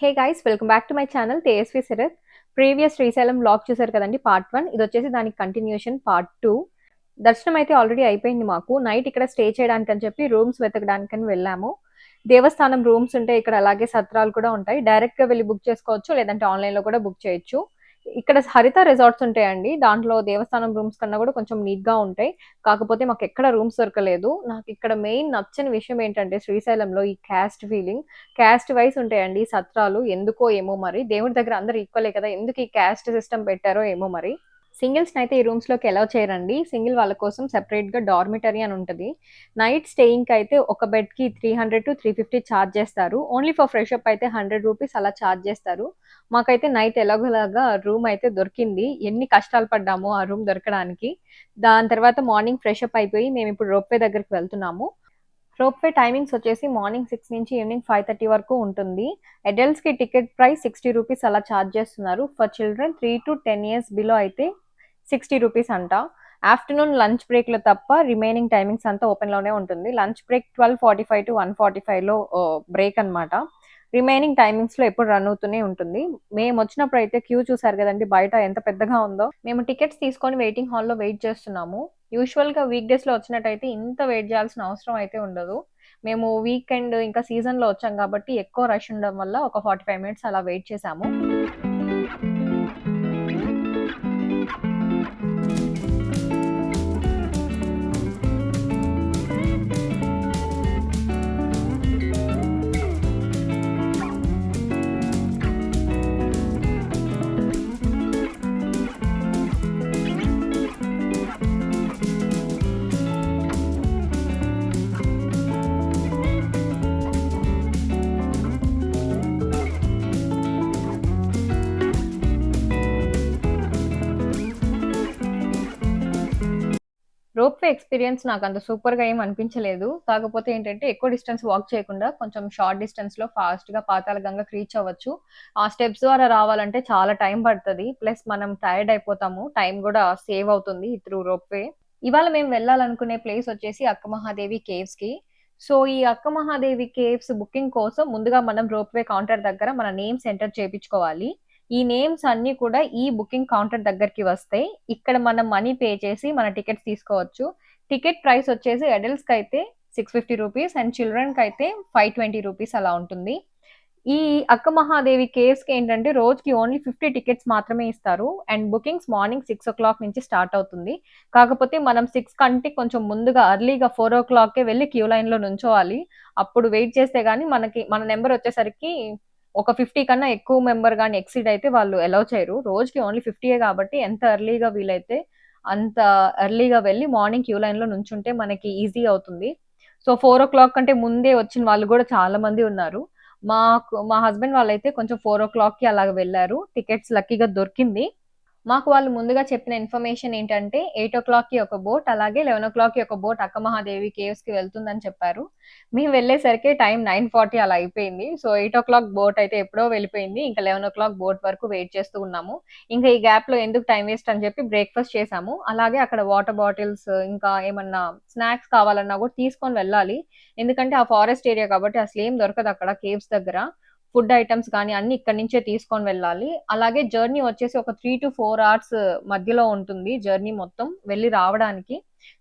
Hey guys welcome back to my channel Tejaswi Sarath previous Srisailam blog చూసారు కదండి part one ఇది వచ్చేసి దానికి కంటిన్యూషన్ పార్ట్ టూ దర్శనం అయితే ఆల్రెడీ అయిపోయింది మాకు. నైట్ ఇక్కడ స్టే చేయడానికి అని చెప్పి రూమ్స్ వెతకడానికని వెళ్ళాము. దేవస్థానం రూమ్స్ ఉంటాయి ఇక్కడ అలాగే సత్రాలు కూడా ఉంటాయి. డైరెక్ట్గా వెళ్ళి బుక్ చేసుకోవచ్చు లేదంటే ఆన్లైన్లో కూడా బుక్ చేయొచ్చు. ఇక్కడ హరిత రిసార్ట్స్ ఉంటాయండి. దాంట్లో దేవస్థానం రూమ్స్ కన్నా కూడా కొంచెం నీట్గా ఉంటాయి. కాకపోతే మాకు ఎక్కడ రూమ్స్ దొరకలేదు. నాకు ఇక్కడ మెయిన్ నచ్చని విషయం ఏంటంటే శ్రీశైలంలో ఈ క్యాస్ట్ ఫీలింగ్ క్యాస్ట్ వైస్ ఉంటాయండి సత్రాలు. ఎందుకో ఏమో మరి. దేవుడి దగ్గర అందరు ఈక్వలే కదా. ఎందుకు ఈ క్యాస్ట్ సిస్టమ్ పెట్టారో ఏమో మరి. సింగిల్స్ని అయితే ఈ రూమ్స్లోకి ఎలా చేయరండి. సింగిల్ వాళ్ళ కోసం సెపరేట్గా డార్మిటరీ అని ఉంటుంది. నైట్ స్టేయింగ్కి అయితే ఒక బెడ్కి three hundred to three fifty charge చేస్తారు. ఓన్లీ ఫర్ ఫ్రెష్ అప్ అయితే హండ్రెడ్ రూపీస్ అలా ఛార్జ్ చేస్తారు. మాకైతే నైట్ ఎలాగోలాగా రూమ్ అయితే దొరికింది. ఎన్ని కష్టాలు పడ్డామో ఆ రూమ్ దొరకడానికి. దాని తర్వాత మార్నింగ్ ఫ్రెష్ అప్ అయిపోయి మేము ఇప్పుడు రోప్వే దగ్గరికి వెళ్తున్నాము. రోప్వే టైమింగ్స్ వచ్చేసి మార్నింగ్ సిక్స్ నుంచి ఈవినింగ్ ఫైవ్ థర్టీ వరకు ఉంటుంది. అడల్ట్స్కి టికెట్ ప్రైస్ సిక్స్టీ రూపీస్ అలా ఛార్జ్ చేస్తున్నారు. For children three to ten years below అయితే సిక్స్టీ రూపీస్ అంట. ఆఫ్టర్నూన్ లంచ్ బ్రేక్లో తప్ప రిమైనింగ్ టైమింగ్స్ అంతా ఓపెన్లోనే ఉంటుంది. Lunch break twelve forty five to one forty ఫైవ్లో బ్రేక్ అన్నమాట. రిమైనింగ్ టైమింగ్స్లో ఎప్పుడు రన్ అవుతూనే ఉంటుంది. మేము వచ్చినప్పుడు అయితే క్యూ చూసారు కదండి బయట ఎంత పెద్దగా ఉందో. మేము టికెట్స్ తీసుకొని వెయిటింగ్ హాల్లో వెయిట్ చేస్తున్నాము. యూజువల్గా వీక్ డేస్లో వచ్చినట్టయితే ఇంత వెయిట్ చేయాల్సిన అవసరం అయితే ఉండదు. మేము వీకెండ్ ఇంకా సీజన్లో వచ్చాం కాబట్టి ఎక్కువ రష్ ఉండడం వల్ల ఒక ఫార్టీ ఫైవ్ మినిట్స్ అలా వెయిట్ చేసాము ఎక్స్పీరియన్స్ నాకు అంత సూపర్గా ఏం అనిపించలేదు. కాకపోతే ఏంటంటే ఎక్కువ డిస్టెన్స్ వాక్ చేయకుండా కొంచెం షార్ట్ డిస్టెన్స్లో ఫాస్ట్గా పాతాల గంగా రీచ్ అవ్వచ్చు. ఆ స్టెప్స్ ద్వారా రావాలంటే చాలా టైం పడుతుంది. ప్లస్ మనం టైర్డ్ అయిపోతాము. టైం కూడా సేవ్ అవుతుంది త్రూ రోప్వే ఇవాళ మేము వెళ్ళాలనుకునే ప్లేస్ వచ్చేసి అక్క మహాదేవి కేవ్స్కి. సో ఈ అక్క మహాదేవి కేవ్స్ బుకింగ్ కోసం ముందుగా మనం రోప్వే కౌంటర్ దగ్గర మన నేమ్స్ ఎంటర్ చేయించుకోవాలి ఈ నేమ్స్ అన్ని కూడా ఈ బుకింగ్ కౌంటర్ దగ్గరికి వస్తాయి ఇక్కడ మనం మనీ పే చేసి మన టికెట్స్ తీసుకోవచ్చు. టికెట్ ప్రైస్ వచ్చేసి అడల్ట్స్కి అయితే సిక్స్ ఫిఫ్టీ రూపీస్ అండ్ చిల్డ్రన్కి అయితే ఫైవ్ ట్వంటీ రూపీస్ అలా ఉంటుంది. ఈ అక్క మహాదేవి కేవ్స్కి ఏంటంటే రోజుకి ఓన్లీ ఫిఫ్టీ టికెట్స్ మాత్రమే ఇస్తారు. And bookings morning six o'clock నుంచి స్టార్ట్ అవుతుంది. కాకపోతే మనం సిక్స్ కంటే కొంచెం ముందుగా అర్లీగా ఫోర్ ఓ క్లాక్కే వెళ్ళి క్యూ లైన్లో నుంచోవాలి. అప్పుడు వెయిట్ చేస్తే కానీ మనకి మన నెంబర్ వచ్చేసరికి ఒక ఫిఫ్టీ కన్నా ఎక్కువ మెంబర్ కానీ ఎక్సీడ్ అయితే వాళ్ళు అలౌ చేయరు. రోజుకి ఓన్లీ ఫిఫ్టీయే కాబట్టి ఎంత ఎర్లీగా వీలైతే అంత ఎర్లీగా వెళ్ళి మార్నింగ్ క్యూ లైన్లో నుంచుంటే మనకి ఈజీ అవుతుంది. సో ఫోర్ ఓ క్లాక్ కంటే ముందే వచ్చిన వాళ్ళు కూడా చాలా మంది ఉన్నారు. మాకు మా హస్బెండ్ వాళ్ళైతే కొంచెం ఫోర్ ఓ క్లాక్కి అలాగ వెళ్ళారు. టికెట్స్ లక్కీగా దొరికింది. మాకు వాళ్ళు ముందుగా చెప్పిన ఇన్ఫర్మేషన్ ఏంటంటే ఎయిట్ ఓ క్లాక్కి ఒక బోట్ అలాగే లెవెన్ ఓ క్లాక్కి ఒక బోట్ అక్క మహాదేవి కేవ్స్కి వెళ్తుందని చెప్పారు. మేము వెళ్ళేసరికి టైం నైన్ ఫార్టీ అలా అయిపోయింది. So eight o'clock boat అయితే ఎప్పుడో వెళ్ళిపోయింది. ఇంకా లెవెన్ ఓ క్లాక్ బోట్ వరకు వెయిట్ చేస్తూ ఉన్నాము. ఇంకా ఈ గ్యాప్లో ఎందుకు టైం వేస్ట్ అని చెప్పి బ్రేక్ఫాస్ట్ చేసాము అలాగే అక్కడ వాటర్ బాటిల్స్ ఇంకా ఏమన్నా స్నాక్స్ కావాలన్నా కూడా తీసుకొని వెళ్ళాలి. ఎందుకంటే ఆ ఫారెస్ట్ ఏరియా కాబట్టి అసలు ఏం దొరకదు అక్కడ కేవ్స్ దగ్గర. ఫుడ్ ఐటమ్స్ కానీ అన్ని ఇక్కడ నుంచే తీసుకొని వెళ్ళాలి. అలాగే జర్నీ వచ్చేసి ఒక త్రీ టు ఫోర్ అవర్స్ మధ్యలో ఉంటుంది జర్నీ మొత్తం వెళ్ళి రావడానికి.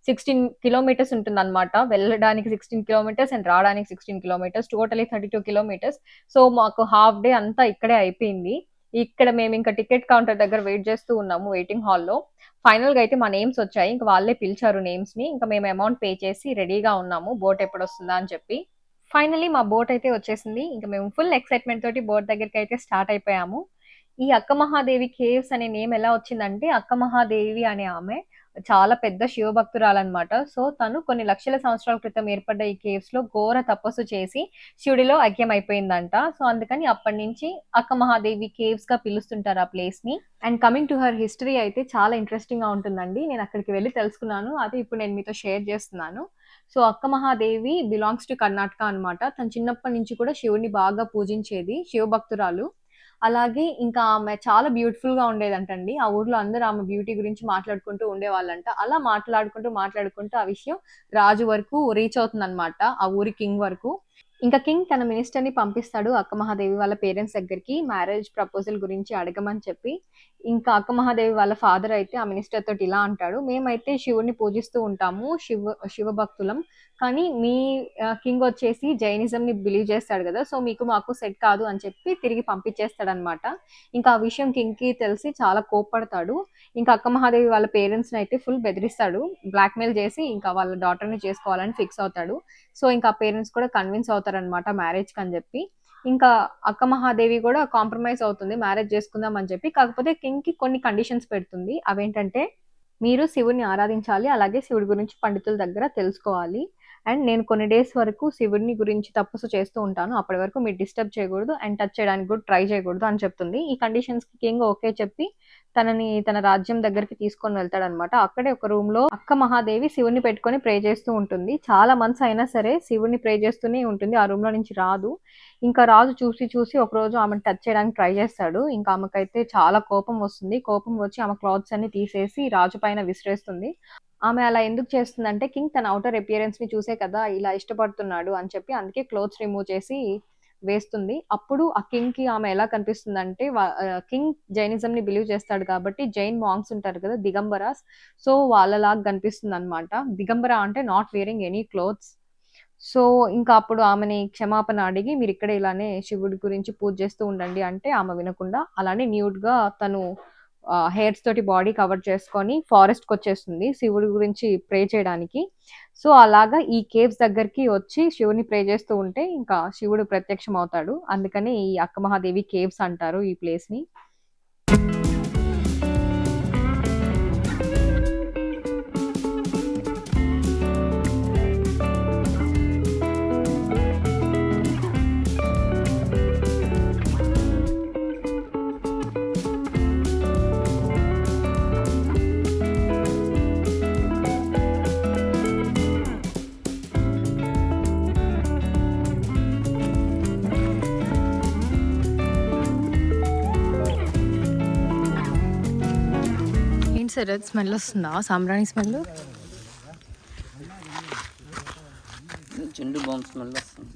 సిక్స్టీన్ కిలోమీటర్స్ ఉంటుంది అనమాట వెళ్ళడానికి సిక్స్టీన్ కిలోమీటర్స్ అండ్ రావడానికి sixteen kilometres totally thirty two kilometres so మాకు హాఫ్ డే అంతా ఇక్కడే అయిపోయింది. ఇక్కడ మేము ఇంకా టికెట్ కౌంటర్ దగ్గర వెయిట్ చేస్తూ ఉన్నాము వెయిటింగ్ హాల్లో ఫైనల్గా అయితే మా నేమ్స్ వచ్చాయి. ఇంకా వాళ్ళే పిలిచారు నేమ్స్ని. ఇంకా మేము అమౌంట్ పే చేసి రెడీగా ఉన్నాము. బోట్ ఎప్పుడు వస్తుందా అని చెప్పి. ఫైనలీ మా బోట్ అయితే వచ్చేసింది. ఇంకా మేము ఫుల్ ఎక్సైట్మెంట్ తోటి బోట్ దగ్గరికి అయితే స్టార్ట్ అయిపోయాము. ఈ అక్క మహాదేవి కేవ్స్ అనే నేమ్ ఎలా వచ్చిందంటే అక్క మహాదేవి అనే ఆమె చాలా పెద్ద శివభక్తురాలన్నమాట. సో తను కొన్ని లక్షల సంవత్సరాల క్రితం ఏర్పడ్డ ఈ కేవ్స్లో ఘోర తపస్సు చేసి శివుడిలో ఐక్యం అయిపోయిందంట. సో అందుకని అప్పటి నుంచి అక్క మహాదేవి కేవ్స్గా పిలుస్తుంటారు ఆ ప్లేస్ని. And coming to her history అయితే చాలా ఇంట్రెస్టింగ్గా ఉంటుందండి. నేను అక్కడికి వెళ్ళి తెలుసుకున్నాను. అది ఇప్పుడు నేను మీతో షేర్ చేస్తున్నాను. సో అక్క మహాదేవి బిలాంగ్స్ టు కర్ణాటక అన్నమాట. తను చిన్నప్పటి నుంచి కూడా శివుని బాగా పూజించేది శివభక్తురాలు. అలాగే ఇంకా ఆమె చాలా బ్యూటిఫుల్గా ఉండేదంటండి. ఆ ఊర్లో అందరూ ఆమె బ్యూటీ గురించి మాట్లాడుకుంటూ ఉండేవాళ్ళంట. అలా మాట్లాడుకుంటూ మాట్లాడుకుంటూ ఆ విషయం రాజు వరకు రీచ్ అవుతుంది అనమాట ఆ ఊరి కింగ్ వరకు. ఇంకా కింగ్ తన మినిస్టర్‌ని పంపిస్తాడు అక్క మహాదేవి వాళ్ళ పేరెంట్స్ దగ్గరికి మ్యారేజ్ ప్రపోజల్ గురించి అడగమని చెప్పి. ఇంకా అక్క మహాదేవి వాళ్ళ ఫాదర్ అయితే ఆ మినిస్టర్ తోటి ఇలా అంటాడు. "మేమైతే శివుడిని పూజిస్తూ ఉంటాము. శివ శివ భక్తులం. కానీ మీ కింగ్ వచ్చేసి జైనిజంని బిలీవ్ చేస్తాడు కదా సో, మీకు మాకు సెట్ కాదు" అని చెప్పి తిరిగి పంపించేస్తాడనమాట. ఇంకా ఆ విషయం కింగ్‌కి తెలిసి చాలా కోప్పడతాడు. ఇంకా అక్క మహాదేవి వాళ్ళ పేరెంట్స్‌నయితే ఫుల్ బెదిరిస్తాడు. బ్లాక్‌మెయిల్ చేసి ఇంకా వాళ్ళ డాటర్‌ని చేసుకోవాలని ఫిక్స్ అవుతాడు. సో, ఇంకా ఆ పేరెంట్స్ కూడా కన్విన్స్ వెళ్ళిపోతారనమాట మ్యారేజ్కి అని చెప్పి ఇంకా అక్క మహాదేవి కూడా కాంప్రమైజ్ అవుతుంది. మ్యారేజ్ చేసుకుందాం అని చెప్పి. కాకపోతే కింగ్‌కి కొన్ని కండిషన్స్ పెడుతుంది. అవేంటంటే, మీరు శివుడిని ఆరాధించాలి. అలాగే శివుడి గురించి పండితుల దగ్గర తెలుసుకోవాలి. అండ్ నేను కొన్ని డేస్ వరకు శివుడిని గురించి తపస్సు చేస్తూ ఉంటాను. అప్పటి వరకు మీరు డిస్టర్బ్ చేయకూడదు. అండ్ టచ్ చేయడానికి కూడా ట్రై చేయకూడదు అని చెప్తుంది. ఈ కండిషన్స్‌కి కింగ్ ఓకే చెప్పి తనని తన రాజ్యం దగ్గరికి తీసుకొని వెళ్తాడనమాట. అక్కడే ఒక రూమ్లో అక్క మహాదేవి శివుడిని పెట్టుకొని ప్రే చేస్తూ ఉంటుంది. చాలా మంత్స్ అయినా సరే శివుని ప్రే చేస్తూనే ఉంటుంది. ఆ రూమ్లో నుంచి రాదు. ఇంకా రాజు చూసి చూసి ఒక రోజు ఆమెను టచ్ చేయడానికి ట్రై చేస్తాడు. ఇంకా ఆమెకైతే చాలా కోపం వస్తుంది. కోపం వచ్చి ఆమె క్లాత్స్ అన్ని తీసేసి రాజు పైన విసిరేస్తుంది. ఆమె అలా ఎందుకు చేస్తుందంటే కింగ్ తన అవుటర్ అపియరెన్స్‌ని చూసే కదా ఇలా ఇష్టపడుతున్నాడు అని చెప్పి అందుకే క్లోత్స్ రిమూవ్ చేసి వేస్తుంది. అప్పుడు ఆ కింగ్‌కి ఆమె ఎలా కనిపిస్తుందంటే అంటే ఆహ్, కింగ్ జైనిజంని బిలీవ్ చేస్తాడు కాబట్టి జైన్ మాంగ్స్ ఉంటారు కదా! దిగంబరాస్. సో, వాళ్ళలాగా కనిపిస్తుందనమాట. దిగంబర అంటే not wearing any clothes. So, ఇంకా అప్పుడు ఆమెని క్షమాపణ అడిగి మీరు ఇక్కడ ఇలానే శివుడి గురించి పూజ చేస్తూ ఉండండి అంటే ఆమె వినకుండా అలానే న్యూడ్‌గా తను హెయిర్స్ తోటి బాడీ కవర్ చేసుకొని ఫారెస్ట్‌కొచ్చేస్తుంది శివుడి గురించి ప్రే చేయడానికి. సో, అలాగా ఈ కేవ్స్ దగ్గరికి వచ్చి శివుడిని ప్రే చేస్తూ ఉంటే ఇంకా శివుడు ప్రత్యక్షం అవుతాడు అందుకని ఈ అక్క మహాదేవి కేవ్స్ అంటారు ఈ ప్లేస్‌ని. ఏంటి సార్ అది స్మెల్ వస్తుందా? సాంబ్రాణి స్మెల్? జెండు బాంబ్ స్మెల్ వస్తుంది.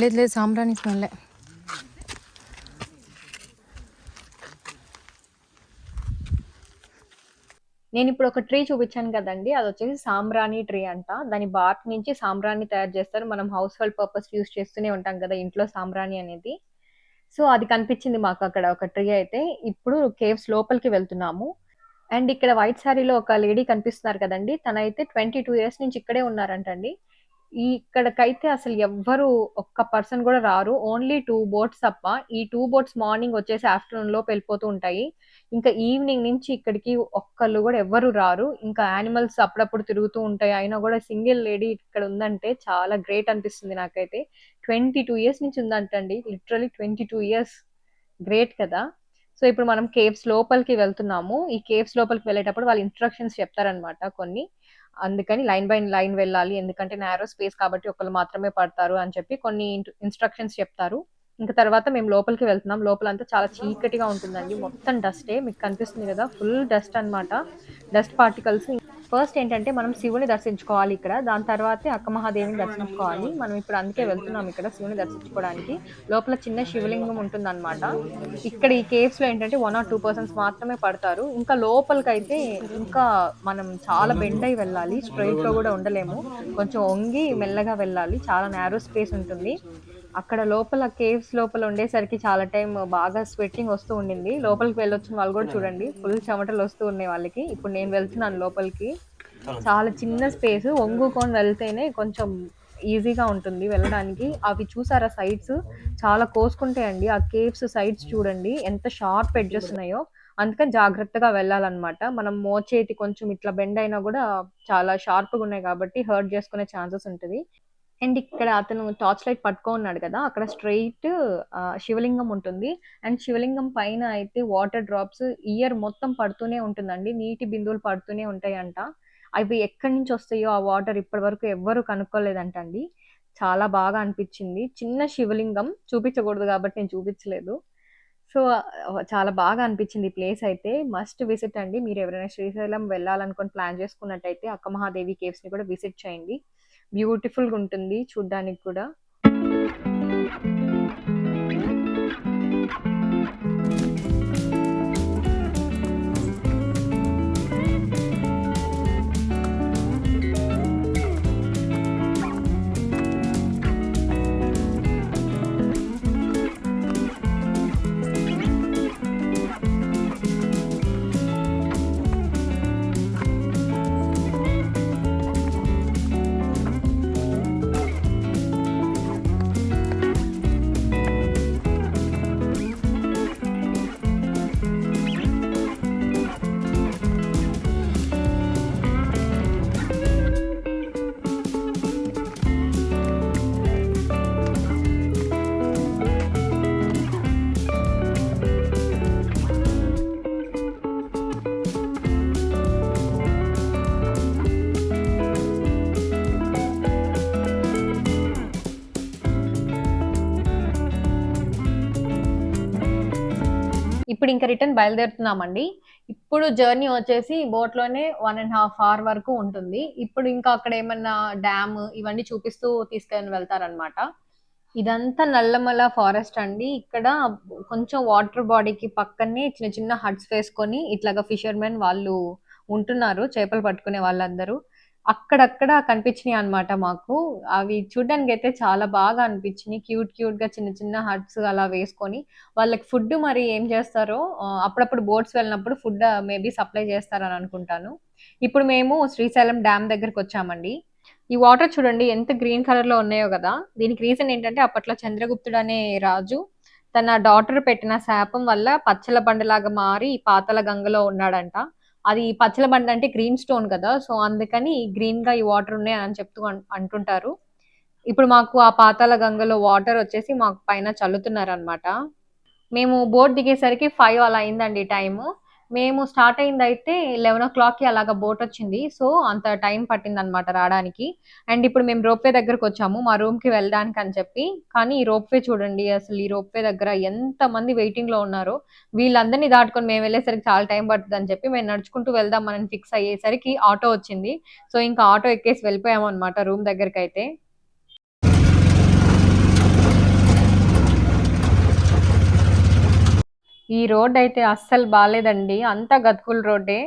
లేదు లేదు సాంబ్రాణి స్మెల్లే. నేనిప్పుడు ఒక ట్రీ చూపించాను కదండీ! అదొచ్చేసి సాంబ్రాణి ట్రీ అంట. దాని బార్క్ నుంచి సాంబ్రాణి తయారు చేస్తారు. మనం హౌస్ హోల్డ్ పర్పస్ యూజ్ చేస్తూనే ఉంటాం కదా! ఇంట్లో సాంబ్రాణి అనేది. సో, అది కనిపించింది మాకు అక్కడ ఒక ట్రీ అయితే. ఇప్పుడు కేవ్స్ లోపలికి వెళ్తున్నాము. అండ్ ఇక్కడ వైట్ శారీలో ఒక లేడీ కనిపిస్తున్నారు కదండీ! తనైతే 22 ఇయర్స్ నుంచి ఇక్కడే ఉన్నారంటండి. ఈ ఇక్కడికైతే అసలు ఎవ్వరు ఒక్క పర్సన్ కూడా రారు. ఓన్లీ టూ బోట్స్ తప్ప. ఈ టూ బోట్స్ మార్నింగ్ వచ్చేసి ఆఫ్టర్‌నూన్ లోపు వెళ్ళిపోతూ ఉంటాయి. ఇంకా ఈవినింగ్ నుంచి ఇక్కడికి ఒక్కళ్ళు కూడా ఎవ్వరు రారు. ఇంకా యానిమల్స్ అప్పుడప్పుడు తిరుగుతూ ఉంటాయి. అయినా కూడా సింగిల్ లేడీ ఇక్కడ ఉందంటే చాలా గ్రేట్ అనిపిస్తుంది నాకైతే. 22 ఇయర్స్ నుంచి ఉందంటండి. Literally 22 years. గ్రేట్ కదా! సో, ఇప్పుడు మనం కేవ్స్ లోపలికి వెళ్తున్నాము. ఈ కేవ్స్ లోపలికి వెళ్ళేటప్పుడు వాళ్ళు ఇన్‌స్ట్రక్షన్స్ చెప్తారనమాట కొన్ని. అందుకని లైన్ బై లైన్ వెళ్ళాలి. ఎందుకంటే నేరో స్పేస్ కాబట్టి ఒకళ్ళు మాత్రమే పడతారు అని చెప్పి కొన్ని ఇన్‌స్ట్రక్షన్స్ చెప్తారు. ఇంకా తర్వాత మేము లోపలికి వెళ్తున్నాం. లోపలంతా చాలా చీకటిగా ఉంటుందండి. మొత్తం డస్టే. మీకు కనిపిస్తుంది కదా ఫుల్ డస్ట్ అనమాట. Dust particles. ఫస్ట్ ఏంటంటే మనం శివుని దర్శించుకోవాలి ఇక్కడ. దాని తర్వాతే అక్కమహాదేవిని దర్శించుకోవాలి. మనం ఇప్పుడు అందుకే వెళ్తున్నాం ఇక్కడ శివుని దర్శించుకోవడానికి. లోపల చిన్న శివలింగం ఉంటుందనమాట. ఇక్కడ ఈ కేవ్స్‌లో ఏంటంటే 1 ఆర్ 2 పర్సన్స్ మాత్రమే పడతారు. ఇంకా లోపలికైతే ఇంకా మనం చాలా బెండ్ అయ్యి వెళ్ళాలి. స్ట్రెయిట్‌గా గూడా ఉండలేము. కొంచెం వంగి మెల్లగా వెళ్ళాలి. చాలా నారో స్పేస్ ఉంటుంది. అక్కడ లోపల కేవ్స్ లోపల ఉండేసరికి చాలా టైం బాగా స్వెట్టింగ్ వస్తూ ఉండింది. లోపలికి వెళ్ళొచ్చిన వాళ్ళు కూడా చూడండి ఫుల్ చెమటలు వస్తూ ఉన్నాయి వాళ్ళకి. ఇప్పుడు నేను వెళ్తున్నాను లోపలికి. చాలా చిన్న స్పేస్. వంగుకొని వెళ్తేనే కొంచెం ఈజీగా ఉంటుంది వెళ్ళడానికి. అవి చూసారా సైడ్స్ చాలా కోసుకుంటాయండి. ఆ కేవ్స్ సైడ్స్ చూడండి ఎంత షార్ప్ ఎడ్జెస్ ఉన్నాయో. అందుకని జాగ్రత్తగా వెళ్ళాలన్నమాట. మనం మోచేతి కొంచెం ఇట్లా బెండ్ అయినా కూడా చాలా షార్ప్‌గా ఉన్నాయి కాబట్టి హర్ట్ చేసుకునే ఛాన్సెస్ ఉంటుంది అండ్ ఇక్కడ అతను టార్చ్ లైట్ పట్టుకో ఉన్నాడు కదా! అక్కడ స్ట్రెయిట్ శివలింగం ఉంటుంది. అండ్ శివలింగం పైన అయితే వాటర్ డ్రాప్స్ ఇయర్ మొత్తం పడుతూనే ఉంటుందండి. నీటి బిందువులు పడుతూనే ఉంటాయంట. అవి ఎక్కడి నుంచి వస్తాయో ఆ వాటర్ ఇప్పటి వరకు ఎవ్వరు కనుక్కోలేదంటండి. చాలా బాగా అనిపించింది. చిన్న శివలింగం చూపించకూడదు కాబట్టి నేను చూపించలేదు. సో, చాలా బాగా అనిపించింది ఈ ప్లేస్ అయితే. మస్ట్ విజిట్ అండి. మీరు ఎవరైనా శ్రీశైలం వెళ్ళాలనుకుని ప్లాన్ చేసుకున్నట్టయితే అక్క మహాదేవి కేవ్స్‌ని కూడా విజిట్ చేయండి. బ్యూటిఫుల్‌గుంటుంది చూడ్డానికి కూడా. ఇంకా రిటర్న్ బయలుదేరుతున్నామండి. ఇప్పుడు జర్నీ వచ్చేసి బోట్‌లోనే 1 ½ అవర్ వరకు ఉంటుంది. ఇప్పుడు ఇంకా అక్కడ ఏమన్నా డ్యామ్ ఇవన్నీ చూపిస్తూ తీసుకొని వెళ్తారనమాట. ఇదంతా నల్లమల ఫారెస్ట్ అండి. ఇక్కడ కొంచెం వాటర్ బాడీకి పక్కనే చిన్న చిన్న హట్స్ వేసుకొని ఇట్లాగా ఫిషర్‌మెన్ వాళ్ళు ఉంటున్నారు. చేపలు పట్టుకునే వాళ్ళందరూ. అక్కడక్కడ కనిపించినాయి అన్నమాట మాకు. అవి చూడ్డానికైతే చాలా బాగా అనిపించినాయి క్యూట్ క్యూట్‌గా చిన్న చిన్న హట్స్ అలా వేసుకొని వాళ్ళకి ఫుడ్ మరి ఏం చేస్తారో అప్పుడప్పుడు బోట్స్ వెళ్ళినప్పుడు ఫుడ్ మేబీ సప్లై చేస్తారని అనుకుంటాను. ఇప్పుడు మేము శ్రీశైలం డ్యామ్ దగ్గరకొచ్చామండి. ఈ వాటర్ చూడండి ఎంత గ్రీన్ కలర్‌లో ఉన్నాయో కదా దీనికి రీజన్ ఏంటంటే అప్పట్లో చంద్రగుప్తుడు అనే రాజు తన డాటర్ పెట్టిన శాపం వల్ల పచ్చల బండలాగా మారి పాతల గంగలో ఉన్నాడంట. అది పచ్చల బండ అంటే గ్రీన్ స్టోన్ కదా! సో, అందుకని గ్రీన్గా ఈ వాటర్ ఉన్నాయి అని చెప్తూ అంటుంటారు. ఇప్పుడు మాకు ఆ పాతాళ గంగలో వాటర్ వచ్చేసి మాకు పైన చల్లుతున్నారు అనమాట మేము బోట్ దిగేసరికి ఫైవ్ అలా అయిందండి టైము. మేము స్టార్ట్ అయింది అయితే లెవెన్ ఓ క్లాక్కి అలాగా బోట్ వచ్చింది. సో, అంత టైం పట్టిందనమాట రావడానికి అండ్ ఇప్పుడు మేము రోప్‌వే దగ్గరకొచ్చాము. మా రూమ్‌కి అని చెప్పి. కానీ ఈ రోప్‌వే చూడండి అసలు ఈ రోప్‌వే దగ్గర ఎంతమంది వెయిటింగ్‌లో ఉన్నారో. వీళ్ళందరినీ దాటుకొని మేము వెళ్ళేసరికి చాలా టైం పడుతదని చెప్పి మేము నడుచుకుంటూ వెళ్దాం మనం ఫిక్స్ అయ్యేసరికి ఆటో వచ్చింది. సో, ఇంకా ఆటో ఎక్కేసి వెళ్ళిపోయాము అనమాట రూమ్ దగ్గరకైతే. ఈ రోడ్ అయితే అస్సలు బాగాలేదండి అంతా గతుకుల రోడ్డే.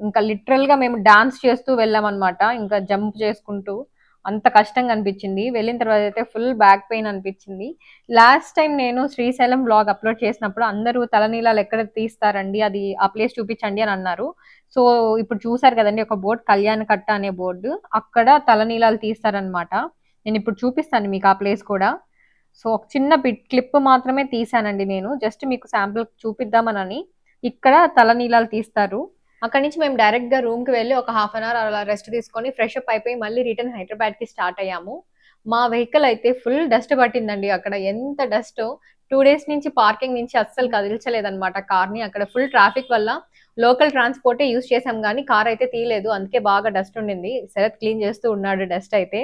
ఇంకా లిటరల్‌గా మేము డాన్స్ చేస్తూ వెళ్ళామన్నమాట ఇంకా జంప్ చేసుకుంటూ. అంత కష్టంగా అనిపించింది. వెళ్ళిన తర్వాత అయితే ఫుల్ బ్యాక్ పెయిన్ అనిపించింది. లాస్ట్ టైం నేను శ్రీశైలం వ్లాగ్ అప్‌లోడ్ చేసినప్పుడు అందరూ తలనీలాలు ఎక్కడ తీస్తారండి? అది ఆ ప్లేస్ చూపించండి అని అన్నారు. సో, ఇప్పుడు చూసారు కదండి ఒక బోర్డు కళ్యాణ కట్ట అనే బోర్డు. అక్కడ తలనీలాలు తీస్తారనమాట. నేనిప్పుడు చూపిస్తాను మీకు ఆ ప్లేస్ కూడా. సో, ఒక చిన్న బిట్ క్లిప్ మాత్రమే తీసానండి నేను. జస్ట్ మీకు శాంపుల్ చూపిద్దామనని. ఇక్కడ తలనీలాలు తీస్తారు. అక్కడి నుంచి మేము డైరెక్ట్‌గా రూమ్‌కి వెళ్ళి ఒక హాఫ్ అన్ అవర్ అలా రెస్ట్ తీసుకొని ఫ్రెష్ అప్ అయిపోయి మళ్ళీ రిటర్న్ హైదరాబాద్‌కి స్టార్ట్ అయ్యాము. మా వెహికల్ అయితే ఫుల్ డస్ట్ పట్టిందండి అక్కడ. ఎంత డస్ట్ టూ డేస్ నుంచి పార్కింగ్ నుంచి అస్సలు కదిలించలేదనమాట కార్‌ని. అక్కడ ఫుల్ ట్రాఫిక్ వల్ల లోకల్ ట్రాన్స్‌పోర్టే యూజ్ చేసాం కానీ కార్ అయితే తీయలేదు. అందుకే బాగా డస్ట్ ఉండింది. శరత్ క్లీన్ చేస్తూ ఉన్నాడు డస్ట్ అయితే.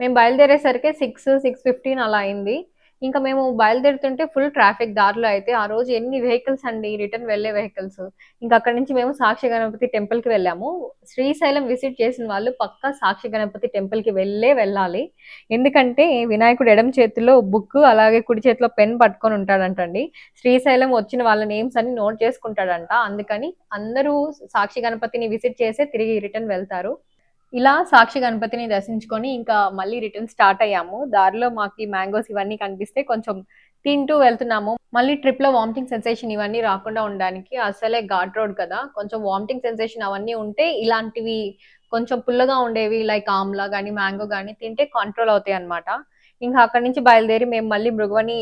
మేము బయలుదేరేసరికి 6, 6:15 అలా అయింది. ఇంకా మేము బయలుదేరుతుంటే ఫుల్ ట్రాఫిక్ దారిలో అయితే. ఆ రోజు ఎన్ని వెహికల్స్ అండి రిటర్న్ వెళ్ళే వెహికల్స్. ఇంకా అక్కడ నుంచి మేము సాక్షి గణపతి టెంపుల్‌కి వెళ్ళాము. శ్రీశైలం విజిట్ చేసిన వాళ్ళు పక్కా సాక్షి గణపతి టెంపుల్‌కి వెళ్ళే వెళ్ళాలి. ఎందుకంటే వినాయకుడు ఎడమ చేతిలో బుక్ అలాగే కుడి చేతిలో పెన్ పట్టుకొని ఉంటాడంటండి. శ్రీశైలం వచ్చిన వాళ్ళ నేమ్స్ అన్ని నోట్ చేసుకుంటాడంట. అందుకని అందరూ సాక్షి గణపతిని విజిట్ చేసే తిరిగి రిటర్న్ వెళ్తారు. ఇలా సాక్షి గణపతిని దర్శించుకొని ఇంకా మళ్ళీ రిటర్న్ స్టార్ట్ అయ్యాము. దారిలో మాకు మ్యాంగోస్ ఇవన్నీ కనిపిస్తే కొంచెం తింటూ వెళ్తున్నాము. మళ్ళీ ట్రిప్లో వామిటింగ్ సెన్సేషన్ ఇవన్నీ రాకుండా ఉండడానికి అసలే ఘాట్ రోడ్ కదా! కొంచెం వామిటింగ్ సెన్సేషన్ అవన్నీ ఉంటే ఇలాంటివి కొంచెం పుల్లగా ఉండేవి లైక్ ఆమ్లా కానీ మ్యాంగో కానీ తింటే కంట్రోల్ అవుతాయి అనమాట ఇంకా అక్కడి నుంచి బయలుదేరి మేము మళ్ళీ మృగవని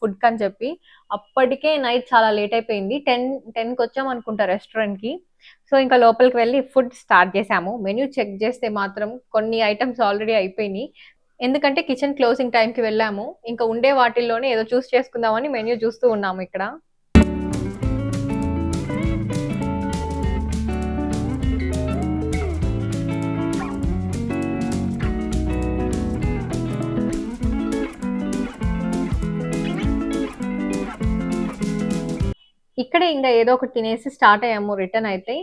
ఫుడ్ అని చెప్పి. అప్పటికే నైట్ చాలా లేట్ అయిపోయింది. 10, 10కొచ్చామనుకుంటా రెస్టారెంట్‌కి. సో, ఇంకా లోపలికి వెళ్ళి ఫుడ్ స్టార్ట్ చేసాము. మెన్యూ చెక్ చేస్తే మాత్రం కొన్ని ఐటమ్స్ ఆల్రెడీ అయిపోయినాయి ఎందుకంటే కిచెన్ క్లోజింగ్ టైంకి వెళ్ళాము. ఇంకా ఉండే వాటిల్లోనే ఏదో చూస్ చేసుకుందామని మెన్యూ చూస్తూ ఉన్నాము ఇక్కడ. ఇక్కడే ఇంకా ఏదో ఒకటి తినేసి స్టార్ట్ అయ్యాము రిటర్న్ అయితే.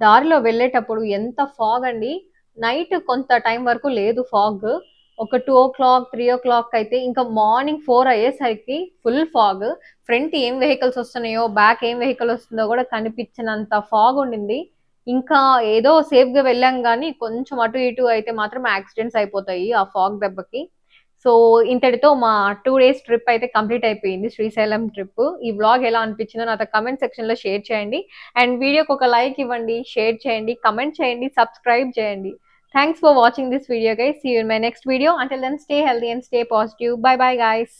దారిలో వెళ్ళేటప్పుడు ఎంత ఫాగ్ అండి. నైట్ కొంత టైం వరకు లేదు ఫాగ్. ఒక two o'clock three o'clock అయితే ఇంకా మార్నింగ్ ఫోర్ అయ్యేసరికి ఫుల్ ఫాగ్. ఫ్రంట్ ఏం వెహికల్స్ వస్తున్నాయో బ్యాక్ ఏం వెహికల్ వస్తుందో కూడా కనిపించినంత ఫాగ్ ఉండింది. ఇంకా ఏదో సేఫ్గా వెళ్ళాం కానీ కొంచెం అటు ఇటు అయితే మాత్రం యాక్సిడెంట్స్ అయిపోతాయి ఆ ఫాగ్ దెబ్బకి. సో ఇంతటితో మా టూ డేస్ ట్రిప్ అయితే కంప్లీట్ అయిపోయింది శ్రీశైలం ట్రిప్ ఈ వ్లాగ్ ఎలా అనిపించిందో నాతో కమెంట్ సెక్షన్లో షేర్ చేయండి. అండ్ వీడియోకి ఒక లైక్ ఇవ్వండి షేర్ చేయండి కమెంట్ చేయండి సబ్స్క్రైబ్ చేయండి. Thanks for watching this video guys see you my next video until then stay healthy and stay positive bye bye guys